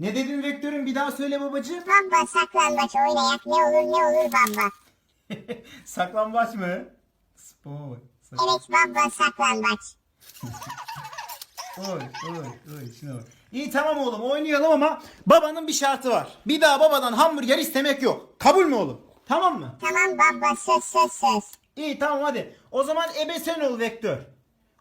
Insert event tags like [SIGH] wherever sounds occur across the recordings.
Ne dedin vektörüm bir daha söyle babacığım. Baba saklambaç oynayak ne olur ne olur baba. [LAUGHS] Saklambaç mı? Spor. Evet baba saklambaç. Oy oy oy şuna bak. İyi tamam oğlum oynayalım ama babanın bir şartı var. Bir daha babadan hamburger istemek yok. Kabul mü oğlum? Tamam mı? Tamam baba söz söz söz. İyi tamam hadi. O zaman ebe sen ol vektör.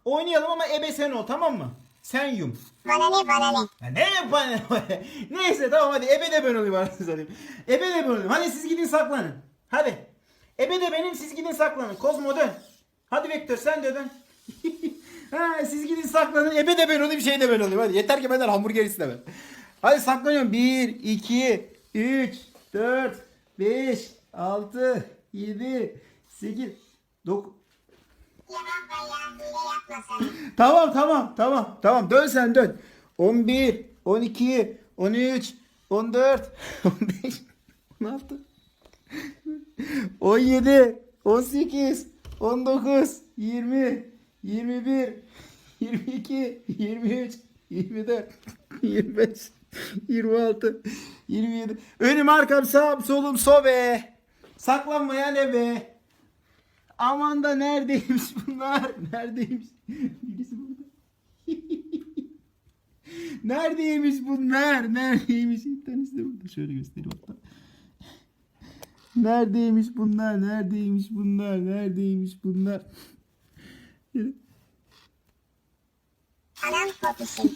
Oynayalım ama ebe sen ol tamam mı? Sen yum. Bana ne bana ne. Ya ne bana [LAUGHS] Neyse tamam hadi ebe de ben olayım anasını satayım. Ebe de ben olayım. Hadi siz gidin saklanın. Hadi. Ebe de benim siz gidin saklanın. Kozmo dön. Hadi Vektör sen de dön. [LAUGHS] ha, siz gidin saklanın. Ebe de ben olayım şey de ben olayım. Hadi yeter ki benden hamburger istemem. Hadi saklanıyorum. 1, 2, 3, 4, 5, 6, 7, 8, 9. Ya baba ya hile yapmasana. Tamam tamam tamam tamam dön sen dön. 11, 12, 13, 14, 15, 16, 17, 18, 19, 20, 21, 22, 23, 24, 25, 26, 27. Önüm arkam sağım solum sobe. Saklanmayan eve. Aman da neredeymiş bunlar? [LAUGHS] Neredeymiş? Birisi burada. [LAUGHS] Neredeymiş bunlar? Neredeymiş? Bir tanesi de burada. Şöyle göstereyim hatta. Neredeymiş bunlar? Neredeymiş bunlar? Neredeymiş bunlar? Anam kopuşum. [LAUGHS]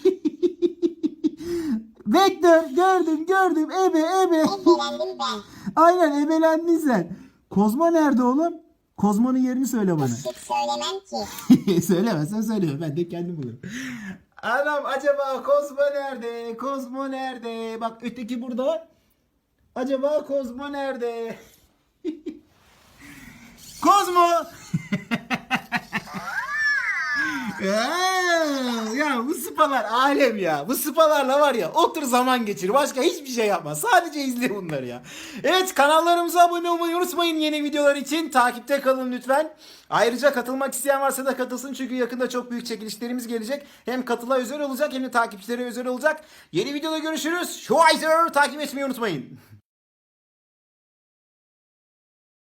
Vektör gördüm gördüm ebe ebe. Ebelendim ben. Aynen ebelendin sen. Kozma nerede oğlum? Kozmanın yerini söyle bana. Hiç söylemem ki. [LAUGHS] Söylemezsen söyleme. Ben de kendim bulurum. Adam acaba Kozmo nerede? Kozmo nerede? Bak öteki burada. Acaba Kozmo nerede? [LAUGHS] Kozmo! [LAUGHS] Aa, bu sıpalar alem ya. Bu sıpalarla var ya otur zaman geçir. Başka hiçbir şey yapma. Sadece izle bunları ya. Evet kanallarımıza abone olmayı unutmayın yeni videolar için. Takipte kalın lütfen. Ayrıca katılmak isteyen varsa da katılsın. Çünkü yakında çok büyük çekilişlerimiz gelecek. Hem katıla özel olacak hem de takipçilere özel olacak. Yeni videoda görüşürüz. Schweizer takip etmeyi unutmayın.